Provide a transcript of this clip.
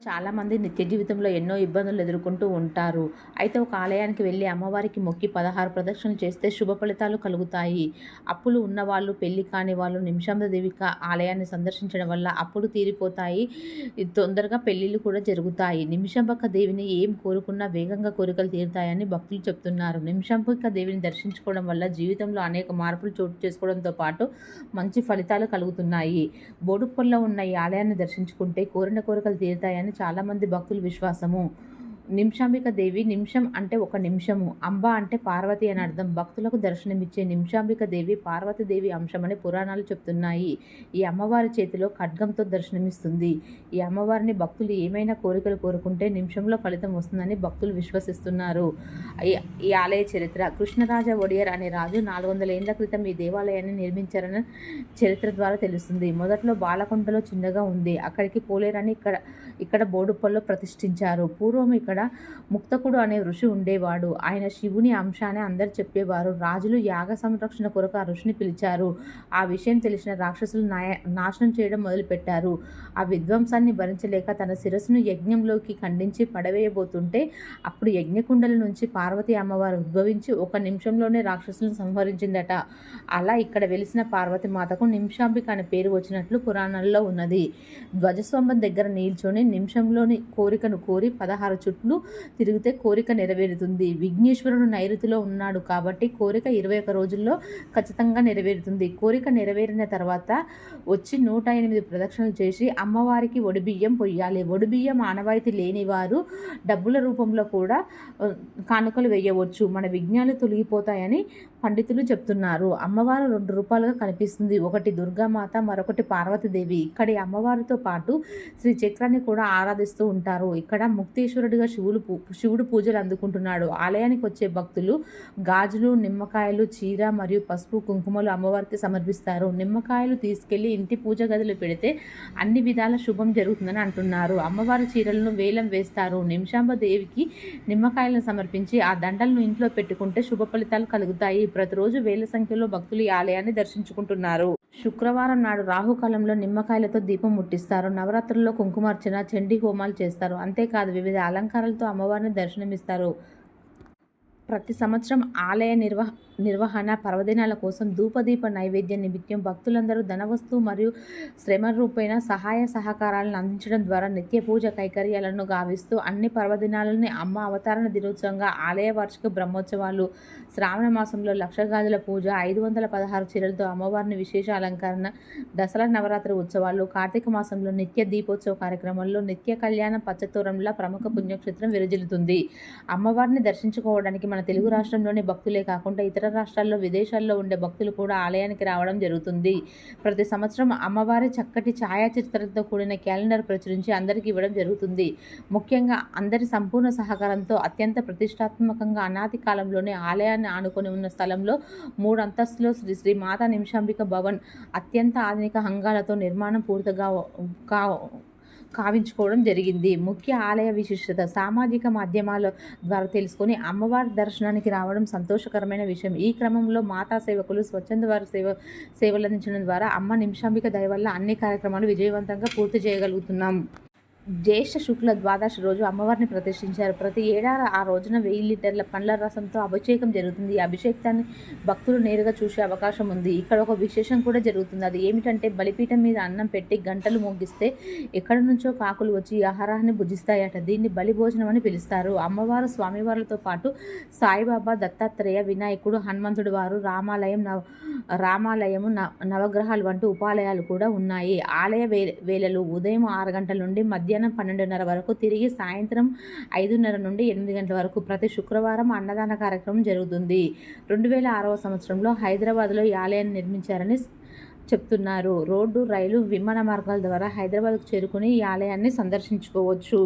చాలామంది నిత్య జీవితంలో ఎన్నో ఇబ్బందులు ఎదుర్కొంటూ ఉంటారు. అయితే ఒక ఆలయానికి వెళ్ళి అమ్మవారికి మొక్కి పదహారు ప్రదక్షిణలు చేస్తే శుభ ఫలితాలు కలుగుతాయి. అప్పులు ఉన్నవాళ్ళు పెళ్ళి కాని వాళ్ళు నిమిషాంబ దేవిక ఆలయాన్ని సందర్శించడం వల్ల అప్పులు తీరిపోతాయి. తొందరగా పెళ్ళిళ్ళు కూడా జరుగుతాయి. నిమిషాంబక్క దేవిని ఏం కోరుకున్నా వేగంగా కోరికలు తీరుతాయని భక్తులు చెప్తున్నారు. నిమిషాంబక దేవిని దర్శించుకోవడం వల్ల జీవితంలో అనేక మార్పులు చోటు చేసుకోవడంతో పాటు మంచి ఫలితాలు కలుగుతున్నాయి. బోడుపల్లో ఉన్న ఈ ఆలయాన్ని దర్శించుకుంటే కోరిన కోరికలు తీరుతాయని చాలామంది భక్తుల విశ్వాసము. నిమిషాంబిక దేవి నిమిషం అంటే ఒక నిమిషము అంబ అంటే పార్వతి అని అర్థం. భక్తులకు దర్శనమిచ్చే నిమిషాంబిక దేవి పార్వతీదేవి అంశమని పురాణాలు చెప్తున్నాయి. ఈ అమ్మవారి చేతిలో ఖడ్గంతో దర్శనమిస్తుంది. ఈ అమ్మవారిని భక్తులు ఏమైనా కోరికలు కోరుకుంటే నిమిషంలో ఫలితం వస్తుందని భక్తులు విశ్వసిస్తున్నారు. ఈ ఆలయ చరిత్ర. కృష్ణరాజ ఒడియర్ అనే రాజు నాలుగు వందల ఏళ్ళ క్రితం ఈ దేవాలయాన్ని నిర్మించారని చరిత్ర ద్వారా తెలుస్తుంది. మొదట్లో బాలకొండలో చిన్నగా ఉంది. అక్కడికి పోలేరని ఇక్కడ ఇక్కడ బోడుపల్లో ప్రతిష్ఠించారు. పూర్వం ఇక్కడ ముక్తకుడు అనే ఋషి ఉండేవాడు. ఆయన శివుని అంశాన్ని అందరు చెప్పేవారు. రాజులు యాగ సంరక్షణ కొరకు ఆ ఋషిని పిలిచారు. ఆ విషయం తెలిసిన రాక్షసులు నాశనం చేయడం మొదలుపెట్టారు. ఆ విధ్వంసాన్ని భరించలేక తన శిరస్సును యజ్ఞంలోకి ఖండించి పడవేయబోతుంటే అప్పుడు యజ్ఞకుండల నుంచి పార్వతి అమ్మవారు ఉద్భవించి ఒక నిమిషంలోనే రాక్షసులను సంహరించిందట. అలా ఇక్కడ వెలిసిన పార్వతి మాతకు నిమిషాంబిక అనే పేరు వచ్చినట్లు పురాణాల్లో ఉన్నది. ధ్వజస్తంభం దగ్గర నిల్చొని నిమిషంలోని కోరికను కోరి పదహారు చుట్టూ చుట్లు తిరిగితే కోరిక నెరవేరుతుంది. విఘ్నేశ్వరుడు నైరుతిలో ఉన్నాడు కాబట్టి కోరిక ఇరవై ఒక రోజుల్లో ఖచ్చితంగా నెరవేరుతుంది. కోరిక నెరవేరిన తర్వాత వచ్చి నూట ఎనిమిది ప్రదక్షిణలు చేసి అమ్మవారికి ఒడిబియ్యం పొయ్యాలి. ఒడిబియ్యం ఆనవాయితీ లేని వారు డబ్బుల రూపంలో కూడా కానుకలు వేయవచ్చు. మన విజ్ఞాలు తొలగిపోతాయని పండితులు చెప్తున్నారు. అమ్మవారు రెండు రూపాలుగా కనిపిస్తుంది. ఒకటి దుర్గామాత మరొకటి పార్వతీదేవి. ఇక్కడి అమ్మవారితో పాటు శ్రీ చక్రాన్ని కూడా ఆరాధిస్తూ ఉంటారు. ఇక్కడ ముక్తేశ్వరుడిగా శివుడు శివుడు పూజలు అందుకుంటున్నాడు. ఆలయానికి వచ్చే భక్తులు గాజులు నిమ్మకాయలు చీర మరియు పసుపు కుంకుమలు అమ్మవారికి సమర్పిస్తారు. నిమ్మకాయలు తీసుకెళ్ళి ఇంటి పూజ గదిలో పెడితే అన్ని విధాల శుభం జరుగుతుందని అంటున్నారు. అమ్మవారి చీరలను వేలం వేస్తారు. నిమిషాంబ దేవికి నిమ్మకాయలను సమర్పించి ఆ దండలను ఇంట్లో పెట్టుకుంటే శుభ ఫలితాలు కలుగుతాయి. ప్రతిరోజు వేల సంఖ్యలో భక్తులు ఈ ఆలయాన్ని దర్శించుకుంటున్నారు. శుక్రవారం నాడు రాహుకాలంలో నిమ్మకాయలతో దీపం ముట్టిస్తారు. నవరాత్రుల్లో కుంకుమార్చన చండీ హోమాలు చేస్తారు. అంతేకాదు వివిధ అలంకారాలతో అమ్మవారిని దర్శనమిస్తారు. ప్రతి సంవత్సరం ఆలయ నిర్వహ నిర్వహణ పర్వదినాల కోసం ధూపదీప నైవేద్య నిమిత్తం భక్తులందరూ ధనవస్తు మరియు శ్రమ రూపైన సహాయ సహకారాలను అందించడం ద్వారా నిత్య పూజ కైకర్యాలను గావిస్తూ అన్ని పర్వదినాలని అమ్మ అవతారణ దినోత్సవంగా ఆలయ వార్షిక బ్రహ్మోత్సవాలు శ్రావణ మాసంలో లక్షగాదుల పూజ ఐదు వందల పదహారు చీరలతో అమ్మవారిని విశేష అలంకరణ దసరా నవరాత్రి ఉత్సవాలు కార్తీక మాసంలో నిత్య దీపోత్సవ కార్యక్రమంలో నిత్య కళ్యాణ పచ్చతోరంలా ప్రముఖ పుణ్యక్షేత్రం విరజిల్లుతుంది. అమ్మవారిని దర్శించుకోవడానికి మన తెలుగు రాష్ట్రంలోని భక్తులే కాకుండా ఇతర రాష్ట్రాల్లో విదేశాల్లో ఉండే భక్తులు కూడా ఆలయానికి రావడం జరుగుతుంది. ప్రతి సంవత్సరం అమ్మవారి చక్కటి ఛాయాచిత్రంతో కూడిన క్యాలెండర్ ప్రచురించి అందరికీ ఇవ్వడం జరుగుతుంది. ముఖ్యంగా అందరి సంపూర్ణ సహకారంతో అత్యంత ప్రతిష్టాత్మకంగా అనాది కాలంలోనే ఆలయాన్ని ఆనుకొని ఉన్న స్థలంలో మూడు అంతస్తులో శ్రీ శ్రీ మాతా నిమిషాంబిక భవన్ అత్యంత ఆధునిక హంగాలతో నిర్మాణం పూర్తిగా కా కావించుకోవడం జరిగింది. ముఖ్య ఆలయ విశిష్టత సామాజిక మాధ్యమాల ద్వారా తెలుసుకొని అమ్మవారి దర్శనానికి రావడం సంతోషకరమైన విషయం. ఈ క్రమంలో మాతా సేవకులు స్వచ్ఛంద వారి సేవ సేవలు అందించడం ద్వారా అమ్మ నిమిషాంబిక దయ వల్ల అన్ని కార్యక్రమాలు విజయవంతంగా పూర్తి చేయగలుగుతున్నాం. జ్యేష్ఠ శుక్ల ద్వాదశి రోజు అమ్మవారిని ప్రతిష్ఠించారు. ప్రతి ఏడాది ఆ రోజున వెయ్యి లీటర్ల పండ్ల రసంతో అభిషేకం జరుగుతుంది. ఈ అభిషేకాన్ని భక్తులు నేరుగా చూసే అవకాశం ఉంది. ఇక్కడ ఒక విశేషం కూడా జరుగుతుంది. అది ఏమిటంటే బలిపీఠం మీద అన్నం పెట్టి గంటలు మోగిస్తే ఎక్కడి నుంచో కాకులు వచ్చి ఈ ఆహారాన్ని భుజిస్తాయట. దీన్ని బలిభోజనం అని పిలుస్తారు. అమ్మవారు స్వామివారులతో పాటు సాయిబాబా దత్తాత్రేయ వినాయకుడు హనుమంతుడు వారు రామాలయం నవ రామాలయము నవగ్రహాలు వంటి ఉపాలయాలు కూడా ఉన్నాయి. ఆలయ వే వేళలు ఉదయం ఆరు గంటల నుండి మధ్య మధ్యాహ్నం పన్నెండున్నర వరకు తిరిగి సాయంత్రం ఐదున్నర నుండి ఎనిమిది గంటల వరకు ప్రతి శుక్రవారం అన్నదాన కార్యక్రమం జరుగుతుంది. రెండు వేల ఆరవ సంవత్సరంలో హైదరాబాద్లో ఈ ఆలయాన్ని నిర్మించారని చెప్తున్నారు. రోడ్డు రైలు విమాన మార్గాల ద్వారా హైదరాబాద్కు చేరుకుని ఈ ఆలయాన్ని సందర్శించుకోవచ్చు.